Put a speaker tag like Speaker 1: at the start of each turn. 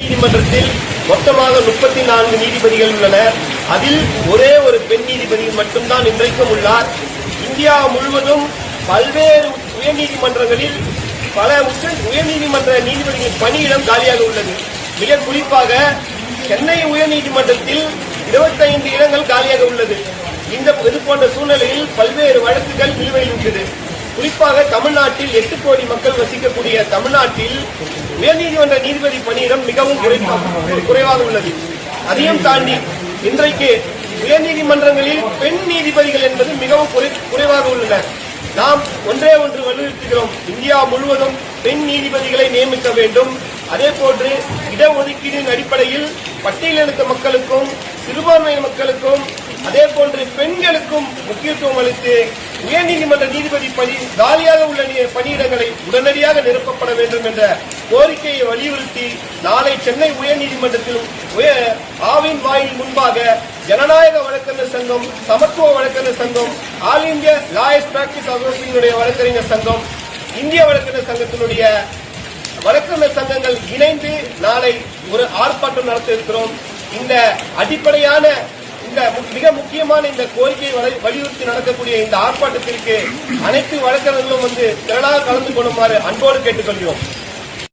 Speaker 1: நீதிமன்றத்தில் மொத்தமாக முப்பத்தி நான்கு நீதிபதிகள் உள்ளனர் அதில் ஒரே ஒரு பெண் நீதிபதி மட்டும்தான் இன்றைக்கும் உள்ளார். இந்தியா முழுவதும் பல்வேறு உயர்நீதிமன்றங்களில் பல உச்ச உயர்நீதிமன்ற நீதிபதிகளின் பணியிடம் காலியாக உள்ளது. மிக குறிப்பாக சென்னை உயர்நீதிமன்றத்தில் 25 இடங்கள் காலியாக உள்ளது. இந்த இது போன்ற சூழ்நிலையில் பல்வேறு வழக்குகள் நிலுவையில் உள்ளது குறிப்பாக தமிழ்நாட்டில் எட்டு கோடி மக்கள் வசிக்கக்கூடிய தமிழ்நாட்டில் உயர்நீதிமன்ற நீதிபதி பணியிடம் மிகவும் குறைவாக உள்ளது. அதையும் தாண்டி இன்றைக்கு உயர்நீதிமன்றங்களில் பெண் நீதிபதிகள் என்பது மிகவும் குறை- குறைவாக உள்ளன. நாம் ஒன்றே ஒன்று வலியுறுத்துகிறோம். இந்தியா முழுவதும் பெண் நீதிபதிகளை நியமிக்க வேண்டும். அதே போன்று இடஒதுக்கீடின் அடிப்படையில் பட்டியலினத்த மக்களுக்கும் சிறுபான்மை மக்களுக்கும் அதே போன்று பெண்களுக்கும் முக்கியத்துவம் அளித்து உயர்நீதிமன்ற நீதிபதி பணி காலியாக உள்ள பணியிடங்களை உடனடியாக நிரப்பப்பட வேண்டும் என்ற கோரிக்கையை வலியுறுத்தி நாளை சென்னை உயர்நீதிமன்றத்தில் உய- ஆவின் வாயில் முன்பாக ஜனநாயக வழக்கறிஞர் சங்கம் சமத்துவ வழக்கறிஞர் சங்கம் ஆல் இந்தியா லாயர்ஸ் பிராக்டிஸ் அசோசியேஷனுடைய வழக்கறிஞர் சங்கம் இந்திய வழக்கறிஞர் சங்கத்தினுடைய வழக்கறிஞர் சங்கங்கள் இணைந்து நாளை ஒரு ஆர்ப்பாட்டம் நடத்த இருக்கிறோம். இந்த அடிப்படையான இந்த மிக முக்கியமான இந்த கோரிக்கையை வலியுறுத்தி நடக்கக்கூடிய இந்த ஆர்ப்பாட்டத்திற்கு அனைத்து வழக்கறிஞர்களும் வந்து திரளாக கலந்து கொள்ளுமாறு அன்போடு கேட்டுக்கொள்கிறோம்.